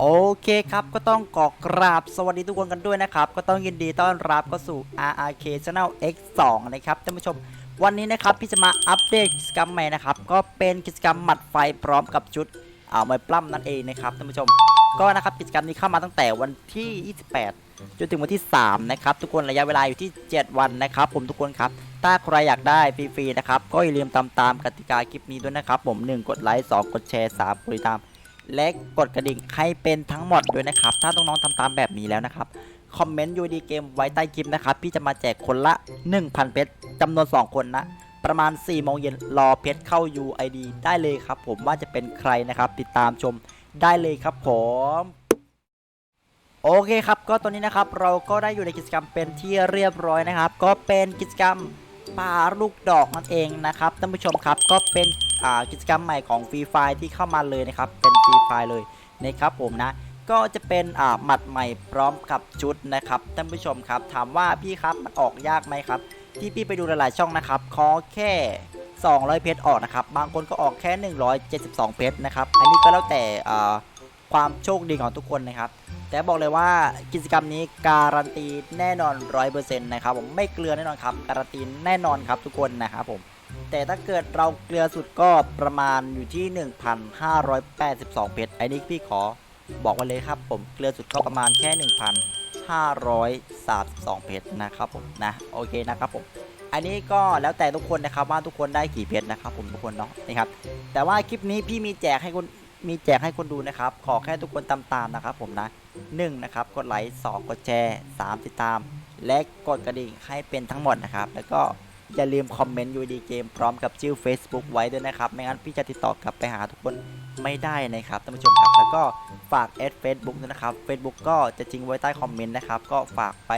โอเคครับก็ต้องกอกราบสวัสดีทุกคนกันด้วยนะครับ ก็ต้องยินดีต้อนรับเข้าสู่ RRK Channel X2 นะครับท่านผู้ชม วันนี้นะครับพี่จะมาอัปเดตกิจกรรมใหม่นะครับ ก็เป็นกิจกรรมหมัดไฟพร้อมกับชุดเอาไม้ปล้ำนั่นเองนะครับท่านผู้ชม ก็นะครับกิจกรรมนี้เข้ามาตั้งแต่วันที่ 28 จนถึงวันที่ 3 นะครับ ทุกคนระยะเวลาอยู่ที่ 7 วันนะครับ ผมทุกคนครับถ้าใครอยากได้ฟรีๆนะครับก็อย่าลืมตามตามกติกาคลิปนี้ด้วยนะครับผม 1 กดไลค์2กดแชร์3กดติดตาม และกดกระดิ่งให้เป็นทั้งหมดด้วยนะครับ ถ้าน้องๆทำตามแบบนี้แล้วนะครับ คอมเมนต์ยูดีเกมไว้ใต้คลิปนะครับ พี่จะมาแจกคนละ 1,000 เพชรจำนวน 2 คนนะ ประมาณ 4 โมงเย็นรอเพชรเข้า UID ได้เลยครับ ผมว่าจะเป็นใครนะครับ ติดตามชมได้เลยครับผมโอเคครับ ก็ตอนนี้นะครับเราก็ได้อยู่ในกิจกรรมเป็นที่เรียบร้อยนะครับ ก็เป็นกิจกรรมปาลูกดอกนั่นเองนะครับท่านผู้ชมครับ ก็เป็นกิจกรรมใหม่ของฟรีไฟที่เข้ามาเลยนะครับ เป็น ฟรีไฟเลยนะครับผมนะก็จะเป็นอ่าหมัดใหม่พร้อมกับชุดนะครับท่านผู้ชมครับ ถามว่าพี่ครับมันออกยากไหมครับ ที่พี่ไปดูหลายๆช่องนะครับขอแค่ 200 เพชรออกนะครับบางคนก็ออกแค่ 172 เพชรนะครับอันนี้ก็แล้วแต่อ่าความโชคดีของทุกคนนะครับ แต่บอกเลยว่ากิจกรรมนี้การันตีแน่นอน 100%นะครับผมไม่เกลือแน่นอนครับ การันตีแน่นอนครับทุกคนนะครับผม แต่ถ้าเกิดเราเกลือสุดก็ประมาณอยู่ที่ 1,582 เพชรไอ้นี่พี่ขอบอกไว้เลยครับ ผมเกลือสุดก็ประมาณแค่ 1,532 เพชรนะครับผมนะโอเคนะครับผมอันนี้ก็แล้วแต่ทุกคนนะครับว่าทุกคนได้กี่เพชรนะครับผมทุกคนเนาะนะครับ แต่ว่าคลิปนี้พี่มีแจกให้คนมีแจกให้คนดูนะครับ ขอแค่ทุกคนตามตามนะครับผมนะ1นะครับกดไลค์2กดแชร์3ติดตาม และกดกระดิ่งให้เป็นทั้งหมดนะครับ แล้วก็ อย่าลืมคอมเมนต์ยูดีเกมพร้อมกับชื่อ Facebook ไว้ด้วยนะครับ ไม่งั้นพี่จะติดต่อกลับไปหาทุกคนไม่ได้นะครับท่านผู้ชมครับ แล้วก็ฝากแอด Facebook ด้วยนะครับ Facebook ก็จะทิ้งไว้ใต้คอมเมนต์นะครับ ก็ฝากไป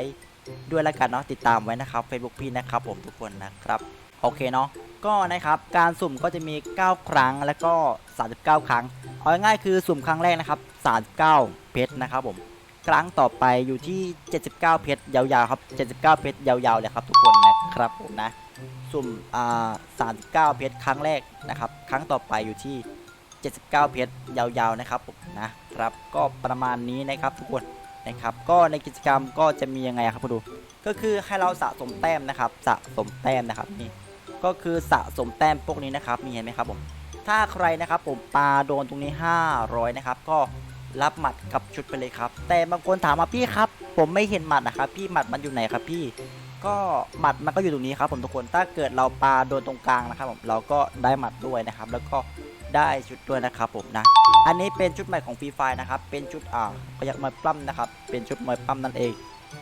ด้วยแล้วกันเนาะติดตามไว้นะครับ Facebook พี่นะครับผมทุกคนนะครับ โอเคเนาะก็นะครับการสุ่มก็จะมี 9 ครั้งแล้วก็ 39 ครั้ง เอาง่ายๆคือสุ่มครั้งแรกนะครับ 39 เพชรนะครับผม ครั้งต่อไปอยู่ที่ 79 เพชรยาวๆครับ 79 เพชรยาวๆเลยครับ ทุกคนนะครับผมนะ สุ่มอ่า39 เพชรครั้งแรกนะครับ ครั้งต่อไปอยู่ที่ 79 เพชรยาวๆนะครับผมนะครับ ก็ประมาณนี้นะครับทุกคนนะครับ ก็ในกิจกรรมก็จะมียังไงครับคุณดู ก็คือให้เราสะสมแต้มนะครับ สะสมแต้มนะครับนี่ ก็คือสะสมแต้มพวกนี้นะครับ มีเห็นไหมครับผม ถ้าใครนะครับผมปาโดนตรงนี้ 500 นะครับ ก็ รับหมัดกับชุดไปเลยครับ แต่บางคนถามมาพี่ครับ ผมไม่เห็นหมัดนะครับพี่หมัดมันอยู่ไหนครับพี่ ก็หมัดมันก็อยู่ตรงนี้ครับผมทุกคนถ้าเกิดเราปาโดนตรงกลางนะครับผมเราก็ได้หมัดด้วยนะครับ แล้วก็ได้ชุดด้วยนะครับผมนะ อันนี้เป็นชุดใหม่ของฟรีไฟนะครับ เป็นชุดอ่าพยักมวยปล้ำนะครับ เป็นชุดมวยปล้ำนั่นเอง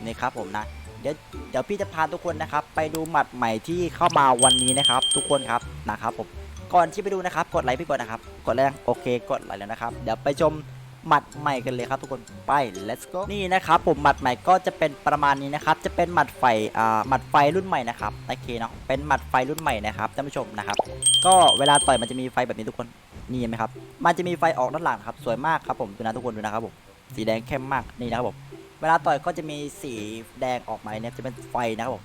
นี่ครับผมนะ เดี๋ยวเดี๋ยวพี่จะพาทุกคนนะครับ ไปดูหมัดใหม่ที่เข้ามาวันนี้นะครับ ทุกคนครับนะครับผมก่อนที่ไปดูนะครับ กดไลค์พี่ก่อนนะครับ กดแล้วยังโอเค กดไลค์แล้วนะครับ เดี๋ยวไปชม หมัดใหม่กันเลยครับทุกคนไป let's go นี่นะครับผมหมัดใหม่ก็จะเป็นประมาณนี้นะครับจะเป็นหมัดไฟอ่าหมัดไฟรุ่นใหม่นะครับโอเคเนาะเป็นหมัดไฟรุ่นใหม่นะครับท่านผู้ชมนะครับก็เวลาต่อยมันจะมีไฟแบบนี้ทุกคนนี่เห็นไหมครับมันจะมีไฟออกด้านหลังครับสวยมากครับผมดูนะทุกคนดูนะครับผมสีแดงเข้มมากนี่นะครับผมเวลาต่อยก็จะมีสีแดงออกมาเนี่ยจะเป็นไฟนะครับผม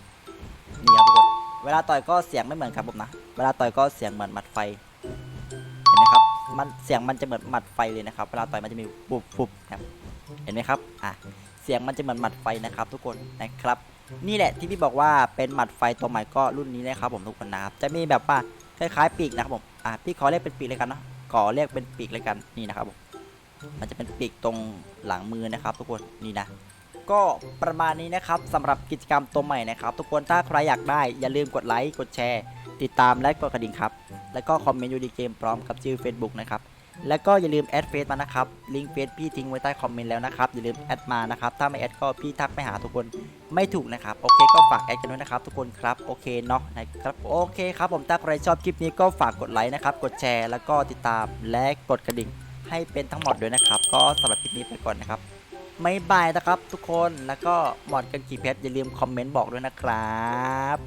นี่ครับทุกคนเวลาต่อยก็เสียงไม่เหมือนครับผมนะ เวลาต่อยก็เสียงเหมือนหมัดไฟเห็นไหมครับ มันเสียงมันจะเหมือนหมัดไฟเลยนะครับ เวลาต่อยมันจะมีปุบปุบครับเห็นไหมครับอะเสียงมันจะเหมือนหมัดไฟนะครับ ทุกคนนะครับ นี่แหละที่พี่บอกว่าเป็นหมัดไฟตัวใหม่ก็รุ่นนี้นะครับ ผมทุกคนนะครับจะมีแบบว่าคล้ายๆปีกนะครับผมอะพี่ขอเรียกเป็นปีกเลยกันเนาะขอเรียกเป็นปีกเลยกันนี่นะครับผมมันจะเป็นปีกตรงหลังมือนะครับ ทุกคนนี่นะก็ประมาณนี้นะครับสำหรับกิจกรรมตัวใหม่นะครับ ทุกคนถ้าใครอยากได้อย่าลืมกดไลค์กดแชร์ ติดตามและกดกระดิ่งครับ แล้วก็คอมเมนต์อยู่ในเกมพร้อมกับชื่อ Facebook นะครับแล้วก็อย่าลืมแอดเฟซมานะครับ ลิงก์เฟซพี่ทิ้งไว้ใต้คอมเมนต์แล้วนะครับ อย่าลืมแอดมานะครับ ถ้าไม่แอดก็พี่ทักไปหาทุกคนไม่ถูกนะครับ โอเคก็ฝากแอดกันด้วยนะครับ ทุกคนครับ โอเคเนาะนะครับ โอเคครับผมถ้าใครชอบคลิปนี้ก็ฝากกดไลค์นะครับ กดแชร์แล้วก็ติดตามและกดกระดิ่งให้เป็นทั้งหมดด้วยนะครับ ก็สำหรับคลิปนี้ไปก่อนนะครับไม่บายนะครับ ทุกคนแล้วก็หมดกันกี่เพชรอย่าลืมคอมเมนต์บอกด้วยนะครับ